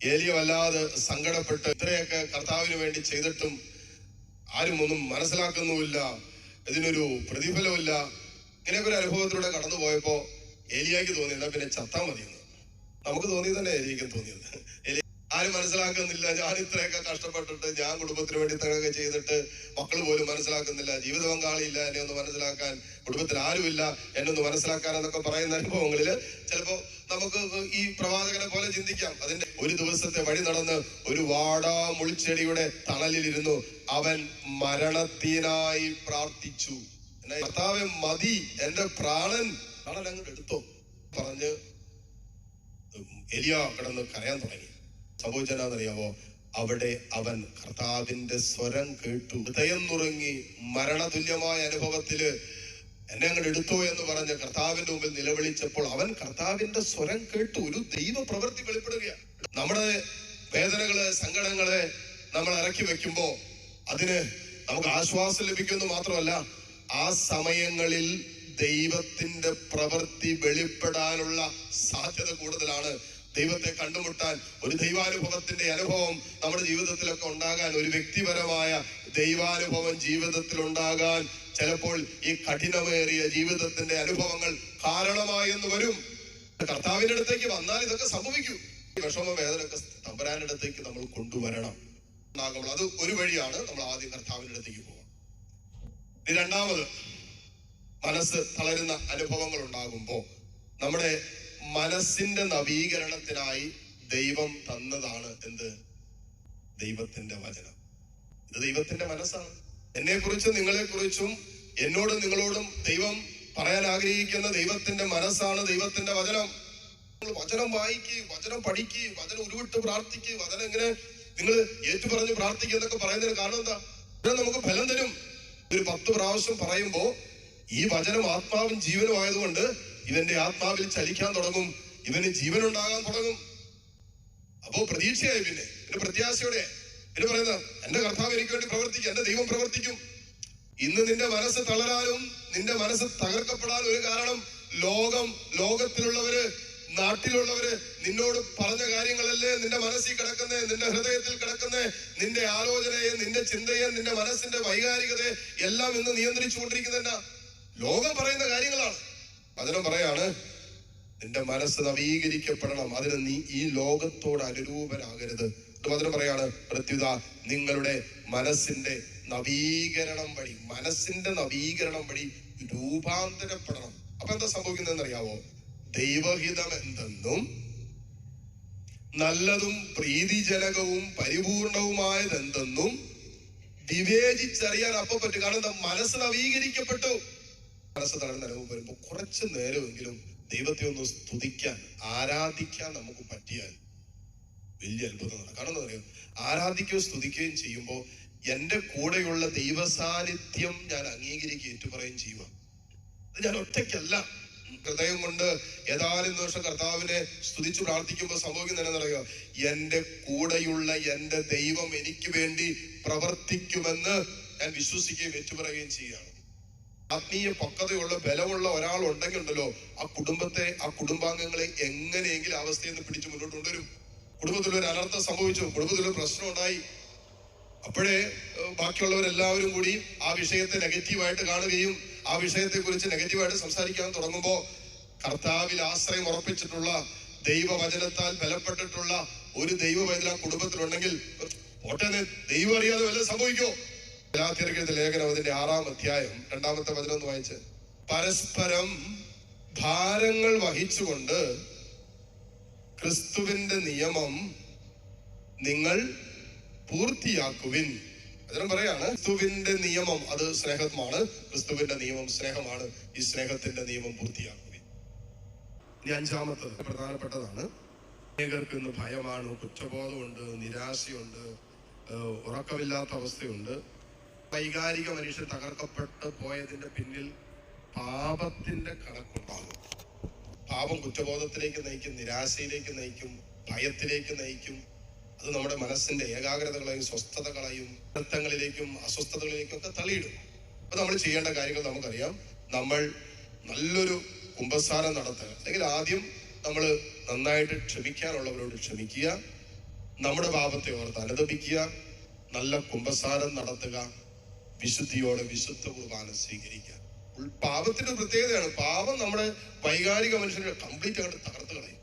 ഏലിയ വല്ലാതെ സങ്കടപ്പെട്ട് ഇത്രയൊക്കെ കർത്താവിന് വേണ്ടി ചെയ്തിട്ടും ആരും ഒന്നും മനസ്സിലാക്കുന്നുമില്ല. ഇതിനൊരു പ്രതിഫലമില്ല ഇങ്ങനെയൊക്കെ ഒരു അനുഭവത്തിലൂടെ കടന്നു പോയപ്പോ ഏലിയാക്ക് തോന്നി പിന്നെ ചത്താ മതിയെന്ന്. നമുക്ക് തോന്നിയത് തന്നെ ഏലിയക്കും തോന്നിയത്. ഏലി- ആരും മനസ്സിലാക്കുന്നില്ല. ഞാൻ ഇത്രയൊക്കെ കഷ്ടപ്പെട്ടിട്ട് ഞാൻ കുടുംബത്തിന് വേണ്ടി ഇത്രയൊക്കെ ചെയ്തിട്ട് മക്കൾ പോലും മനസ്സിലാക്കുന്നില്ല. ജീവിത പങ്കാളിയില്ല എന്നെ ഒന്ന് മനസ്സിലാക്കാൻ കുടുംബത്തിൽ ആരുമില്ല എന്നെ ഒന്ന് മനസ്സിലാക്കാൻ എന്നൊക്കെ പറയുന്ന അനുഭവങ്ങളിൽ ചിലപ്പോ നമുക്ക് ഈ പ്രവാചകനെ പോലെ ചിന്തിക്കാം. അതിന്റെ ഒരു ദിവസത്തെ വഴി നടന്ന് ഒരു വാടാ മുൾച്ചെടിയുടെ തണലിലിരുന്നു. അവൻ മരണത്തിനായി പ്രാർത്ഥിച്ചു. കർത്താവെ മതി. എന്റെ പ്രാണൻ പ്രാണൻ അങ്ങോട്ട് എടുത്തോ. പറഞ്ഞ് എലിയ കിടന്ന് കരയാൻ തുടങ്ങി. സംഭവിച്ചെന്നാന്നറിയാമോ അവിടെ അവൻ കർത്താവിന്റെ സ്വരം കേട്ടു. ഹൃദയം നുറങ്ങി മരണതുല്യമായ അനുഭവത്തിൽ എന്നെ അങ്ങോട്ട് എടുത്തോ എന്ന് പറഞ്ഞ് കർത്താവിന്റെ മുമ്പിൽ നിലവിളിച്ചപ്പോൾ അവൻ കർത്താവിന്റെ സ്വരം കേട്ടു ഒരു ദൈവ പ്രവൃത്തി വെളിപ്പെടുകയാണ്. നമ്മുടെ വേദനകൾ സങ്കടങ്ങൾ നമ്മൾ ഇറക്കി വെക്കുമ്പോ അതിന് നമുക്ക് ആശ്വാസം ലഭിക്കുന്നു മാത്രമല്ല ആ സമയങ്ങളിൽ ദൈവത്തിന്റെ പ്രവൃത്തി വെളിപ്പെടാനുള്ള സാധ്യത കൂടുതലാണ്. ദൈവത്തെ കണ്ടുമുട്ടാൻ ഒരു ദൈവാനുഭവത്തിന്റെ അനുഭവം നമ്മുടെ ജീവിതത്തിലൊക്കെ ഉണ്ടാകാൻ ഒരു വ്യക്തിപരമായ ദൈവാനുഭവം ജീവിതത്തിൽ ഉണ്ടാകാൻ ചിലപ്പോൾ ഈ കഠിനമേറിയ ജീവിതത്തിന്റെ അനുഭവങ്ങൾ കാരണമായെന്ന് വരും. കർത്താവിന്റെ അടുത്തേക്ക് വന്നാൽ ഇതൊക്കെ സംഭവിക്കും. വിഷമ വേദനയൊക്കെ തമ്പരാന്റെ അടുത്തേക്ക് നമ്മൾ കൊണ്ടുവരണം. അത് ഒരു വഴിയാണ് നമ്മൾ ആദ്യം കർത്താവിന്റെ അടുത്തേക്ക് പോകാം ഇനി രണ്ടാമത് മനസ്സ് തളരുന്ന അനുഭവങ്ങൾ ഉണ്ടാകുമ്പോൾ നമ്മുടെ മനസ്സിന്റെ നവീകരണത്തിനായി ദൈവം തന്നതാണ് എന്ത്? ദൈവത്തിന്റെ വചനം. ഇത് ദൈവത്തിന്റെ മനസ്സാണ്. എന്നെ കുറിച്ചും നിങ്ങളെ കുറിച്ചും എന്നോടും നിങ്ങളോടും ദൈവം പറയാൻ ആഗ്രഹിക്കുന്ന ദൈവത്തിന്റെ മനസ്സാണ് ദൈവത്തിന്റെ വചനം. വചനം വായിക്കുക വചനം പഠിക്കുക വചനം ഉരുവിട്ട് പ്രാർത്ഥിക്കുക വചനം ഇങ്ങനെ നിങ്ങൾ ഏറ്റുപറഞ്ഞ് പ്രാർത്ഥിക്കുക എന്നൊക്കെ പറയുന്നതിന് കാരണം എന്താ? ഇത് നമുക്ക് ഫലം തരും. ഒരു പത്ത് പ്രാവശ്യം പറയുമ്പോ ഈ വചനം ആത്മാവും ജീവനും ആയതുകൊണ്ട് ഇവന്റെ ആത്മാവിൽ ചലിക്കാൻ തുടങ്ങും. ഇവന് ജീവൻ ഉണ്ടാകാൻ തുടങ്ങും. അപ്പോ പ്രതീക്ഷയായി പിന്നെ. പിന്നെ പ്രത്യാശയോടെ എന്ന് പറയുന്നത് എന്റെ കർത്താവ് എനിക്ക് വേണ്ടി പ്രവർത്തിക്കും. എന്റെ ദൈവം പ്രവർത്തിക്കും. ഇന്ന് നിന്റെ മനസ്സ് തളരാനും നിന്റെ മനസ്സ് തകർക്കപ്പെടാനും ഒരു കാരണം ലോകം ലോകത്തിലുള്ളവര് നാട്ടിലുള്ളവര് നിന്നോട് പറഞ്ഞ കാര്യങ്ങളല്ലേ? നിന്റെ മനസ്സിൽ കിടക്കുന്നേ നിന്റെ ഹൃദയത്തിൽ കിടക്കുന്നേ നിന്റെ ആലോചനയെ നിന്റെ ചിന്തയെ നിന്റെ മനസ്സിന്റെ വൈകാരികതയെ എല്ലാം ഇന്ന് നിയന്ത്രിച്ചുകൊണ്ടിരിക്കുന്ന ലോകം പറയുന്ന കാര്യങ്ങളാണ്. അതിനും പറയാണ് നിന്റെ മനസ്സ് നവീകരിക്കപ്പെടണം. അതിന് നീ ഈ ലോകത്തോട് അനുരൂപരാകരുത് അതിന് പറയാണ് പ്രത്യുത നിങ്ങളുടെ മനസ്സിന്റെ നവീകരണം വഴി മനസ്സിന്റെ നവീകരണം വഴി രൂപാന്തരപ്പെടണം. അപ്പൊ എന്താ സംഭവിക്കുന്നതെന്ന് അറിയാവോ ദൈവഹിതം എന്തെന്നും നല്ലതും പ്രീതിജനകവും പരിപൂർണവുമായത് എന്തെന്നും വിവേചിച്ചറിയാൻ അപ്പൊ പറ്റും. കാരണം എന്താ? മനസ്സ് നവീകരിക്കപ്പെട്ടു. മനസ്സ് തളർന്ന അനുഭവം വരുമ്പോൾ കുറച്ച് നേരമെങ്കിലും ദൈവത്തെ ഒന്ന് സ്തുതിക്കാൻ ആരാധിക്കാൻ നമുക്ക് പറ്റിയാൽ വലിയ അത്ഭുതമാണ് കാരണം എന്താ പറയുക ആരാധിക്കുകയും സ്തുതിക്കുകയും ചെയ്യുമ്പോൾ എന്റെ കൂടെയുള്ള ദൈവ സാന്നിധ്യം ഞാൻ അംഗീകരിക്കുക ഏറ്റുപറയുകയും ചെയ്യുക. അത് ഞാൻ ഒറ്റയ്ക്കല്ല. ഹൃദയം കൊണ്ട് ഏതാനും നിമിഷം കർത്താവിനെ സ്തുതിച്ചു പ്രാർത്ഥിക്കുമ്പോൾ സംഭവിക്കുന്നതെന്ന് പറയുക എന്റെ കൂടെയുള്ള എന്റെ ദൈവം എനിക്ക് വേണ്ടി പ്രവർത്തിക്കുമെന്ന് ഞാൻ വിശ്വസിക്കുകയും ഏറ്റുപറയുകയും ചെയ്യുകയാണ്. ആത്മീയ പക്വതയുള്ള ബലമുള്ള ഒരാൾ ഉണ്ടെങ്കിൽ ഉണ്ടല്ലോ ആ കുടുംബത്തെ ആ കുടുംബാംഗങ്ങളെ എങ്ങനെയെങ്കിലും അവസ്ഥയിൽ നിന്ന് പിടിച്ചു മുന്നോട്ട് കൊണ്ടുവരും. കുടുംബത്തിൽ ഒരു അനർത്ഥം സംഭവിച്ചു കുടുംബത്തിൽ ഒരു പ്രശ്നം ഉണ്ടായി. അപ്പോഴേ ബാക്കിയുള്ളവരെല്ലാവരും കൂടി ആ വിഷയത്തെ നെഗറ്റീവായിട്ട് കാണുകയും ആ വിഷയത്തെ കുറിച്ച് നെഗറ്റീവായിട്ട് സംസാരിക്കാൻ തുടങ്ങുമ്പോൾ കർത്താവിൽ ആശ്രയം ഉറപ്പിച്ചിട്ടുള്ള ദൈവവചനത്താൽ ബലപ്പെട്ടിട്ടുള്ള ഒരു ദൈവവചന കുടുംബത്തിലുണ്ടെങ്കിൽ ഓട്ടെ ദൈവം അറിയാതെ വല്ലതും സംഭവിക്കോ ഗലാത്യർക്കെഴുതിയ ലേഖനം അതിന്റെ ആറാം അധ്യായം രണ്ടാമത്തെ പതിനൊന്ന് വായിച്ച്. പരസ്പരം ഭാരങ്ങൾ വഹിച്ചുകൊണ്ട് ക്രിസ്തുവിന്റെ നിയമം നിങ്ങൾ പൂർത്തിയാക്കുവിൻ. അതിനും പറയാണ് ക്രിസ്തുവിന്റെ നിയമം അത് സ്നേഹമാണ് ക്രിസ്തുവിന്റെ നിയമം സ്നേഹമാണ് ഈ സ്നേഹത്തിന്റെ നിയമം പൂർത്തിയാക്കുവിൻ. ഇനി അഞ്ചാമത്തെ പ്രധാനപ്പെട്ടതാണ് അനേകർക്ക് ഇന്ന് ഭയമാണ് കുറ്റബോധമുണ്ട് നിരാശയുണ്ട് ഉറക്കമില്ലാത്ത അവസ്ഥയുണ്ട്. വൈകാരിക മനുഷ്യൻ തകർക്കപ്പെട്ട് പോയതിന്റെ പിന്നിൽ പാപത്തിന്റെ കണക്കുണ്ടാകും. പാപം കുറ്റബോധത്തിലേക്ക് നയിക്കും നിരാശയിലേക്ക് നയിക്കും ഭയത്തിലേക്ക് നയിക്കും. അത് നമ്മുടെ മനസ്സിന്റെ ഏകാഗ്രതകളെയും സ്വസ്ഥതകളെയും വൃത്തങ്ങളിലേക്കും അസ്വസ്ഥതകളിലേക്കും ഒക്കെ തള്ളിയിടും. അപ്പൊ നമ്മൾ ചെയ്യേണ്ട കാര്യങ്ങൾ നമുക്കറിയാം. നമ്മൾ നല്ലൊരു കുംഭസാരം നടത്തുക. അല്ലെങ്കിൽ ആദ്യം നമ്മൾ നന്നായിട്ട് ക്ഷമിക്കാനുള്ളവരോട് ക്ഷമിക്കുക. നമ്മുടെ പാപത്തെ ഓർത്ത് അനുദപിക്കുക. നല്ല കുംഭസാരം നടത്തുക. വിശുദ്ധിയോടെ വിശുദ്ധ കുർബാന സ്വീകരിക്കുക പാപത്തിന്റെ പ്രത്യേകതയാണ് പാപം നമ്മുടെ വൈകാരിക മനുഷ്യനെ കംപ്ലീറ്റ് അങ്ങോട്ട് തകർക്കും